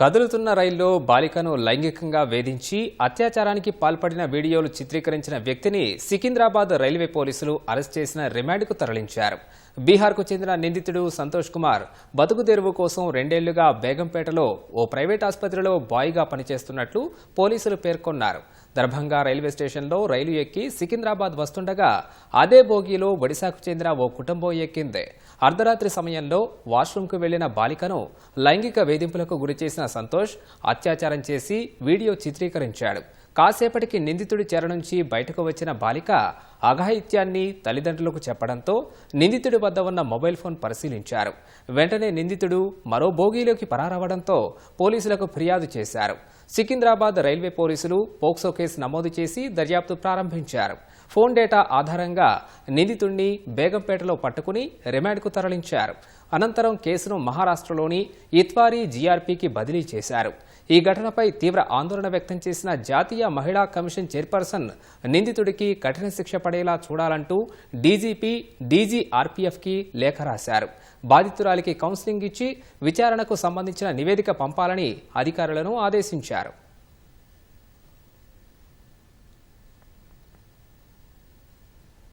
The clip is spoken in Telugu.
కదులుతున్న రైల్లో బాలికను లైంగికంగా వేధించి అత్యాచారానికి పాల్పడిన వీడియోలు చిత్రీకరించిన వ్యక్తిని సికింద్రాబాద్ రైల్వే పోలీసులు అరెస్ట్ చేసిన రిమాండ్కు తరలించారు. బీహార్కు చెందిన నిందితుడు సంతోష్ కుమార్ బతుకుదేరువు కోసం రెండేళ్ళుగా బేగంపేటలో ఓ ప్రైవేట్ ఆసుపత్రిలో బాయ్గా పనిచేస్తున్నట్లు పోలీసులు పేర్కొన్నారు. దర్భంగా రైల్వే స్టేషన్లో రైలు ఎక్కి సికింద్రాబాద్ వస్తుండగా అదే బోగీలో ఒడిశాకు చెందిన ఓ కుటుంబం ఎక్కింది. అర్ధరాత్రి సమయంలో వాష్రూమ్కు వెళ్ళిన బాలికను లైంగిక వేధింపులకు గురిచేసిన సంతోష్ అత్యాచారం చేసి వీడియో చిత్రీకరించాడు. కాసేపటికి నిందితుడి చెర నుంచి బయటకు వచ్చిన బాలిక అఘాయిత్యాన్ని తల్లిదండ్రులకు చెప్పడంతో నిందితుడి వద్ద ఉన్న మొబైల్ ఫోన్ పరిశీలించారు. వెంటనే నిందితుడు మరో బోగీలోకి పరారవడంతో పోలీసులకు ఫిర్యాదు చేశారు. సికింద్రాబాద్ రైల్వే పోలీసులు పోక్సో కేసు నమోదు చేసి దర్యాప్తు ప్రారంభించారు. ఫోన్ డేటా ఆధారంగా నిందితుడిని బేగంపేటలో పట్టుకుని రిమాండ్కు తరలించారు. అనంతరం కేసును మహారాష్ట్రలోని ఇత్వారీ జీఆర్పీకి బదిలీ చేశారు. ఈ ఘటనపై తీవ్ర ఆందోళన వ్యక్తం చేసిన జాతీయ మహిళా కమిషన్ చైర్పర్సన్ నిందితుడికి కఠిన శిక్ష పడేలా చూడాలంటూ డీజీపీ డీజీఆర్పీఎఫ్కి లేఖ రాశారు. బాధితురాలికి కౌన్సిలింగ్ ఇచ్చి విచారణకు సంబంధించిన నివేదిక పంపాలని అధికారులను ఆదేశించారు.